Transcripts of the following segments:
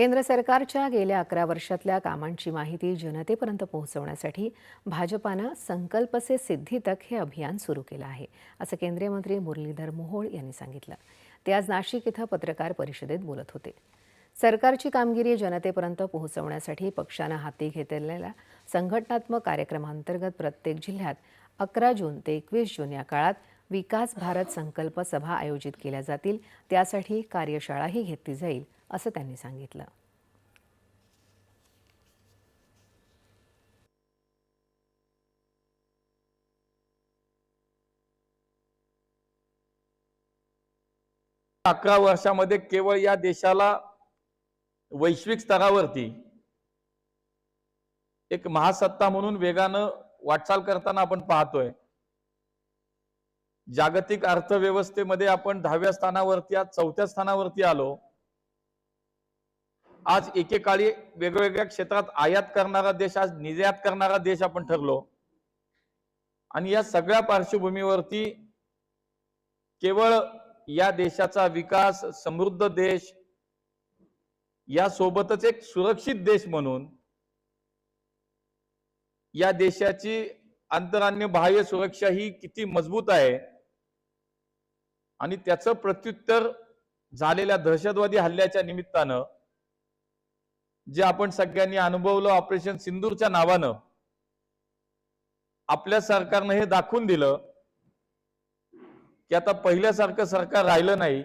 केंद्र सरकारच्या गेल्या अकरा वर्षातल्या कामांची माहिती जनतेपर्यंत पोहोचवण्यासाठी भाजपानं संकल्प से सिद्धी तक हे अभियान सुरू केलं आहे असं केंद्रीय मंत्री मुरलीधर मोहोळ यांनी सांगितलं. ते आज नाशिक इथं पत्रकार परिषदेत बोलत होते. सरकारची कामगिरी जनतेपर्यंत पोहोचवण्यासाठी पक्षानं हाती घेतलेल्या संघटनात्मक कार्यक्रमांतर्गत प्रत्येक जिल्ह्यात अकरा जून ते एकवीस जून या काळात विकास भारत संकल्प सभा आयोजित केल्या जातील त्यासाठी कार्यशाळाही घेतली जाईल असं त्यांनी सांगितलं. अकरा वर्षामध्ये केवळ या देशाला वैश्विक स्तरावरती एक महासत्ता म्हणून वेगानं वाटचाल करताना आपण पाहतोय. जागतिक अर्थव्यवस्थेमध्ये आपण दहाव्या स्थानावरती आज चौथ्या स्थानावरती आलो. आज एकेकाळी वेगवेगळ्या क्षेत्रात आयात करणारा देश आज निर्यात करणारा देश आपण ठरलो. आणि या सगळ्या पार्श्वभूमीवरती केवळ या देशाचा विकास समृद्ध देश या सोबतच एक सुरक्षित देश म्हणून या देशाची आंतरान्य बाह्य सुरक्षा ही किती मजबूत आहे. आणि त्याचं प्रत्युत्तर झालेल्या दहशतवादी हल्ल्याच्या निमित्तानं जे आपण सगळ्यांनी अनुभवलं ऑपरेशन सिंदूरच्या नावानं आपल्या सरकारनं हे दाखवून दिलं की आता पहिल्यासारखं सरकार राहिलं नाही.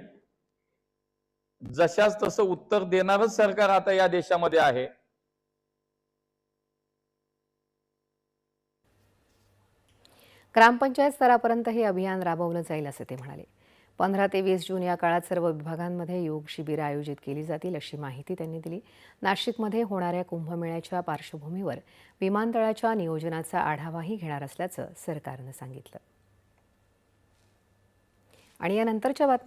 जशाच तसं उत्तर देणारच सरकार आता या देशामध्ये आहे. ग्रामपंचायत स्तरापर्यंत हे अभियान राबवलं जाईल असं ते म्हणाले. पंधरा ते वीस जून या काळात सर्व विभागांमध्ये योग शिबिरं आयोजित केली जातील अशी माहिती त्यांनी दिली. नाशिकमध्ये होणाऱ्या कुंभमेळ्याच्या पार्श्वभूमीवर विमानतळाच्या नियोजनाचा आढावाही घेणार असल्याचं सरकारनं सांगितलं. आणि या नंतरच्या बातम्या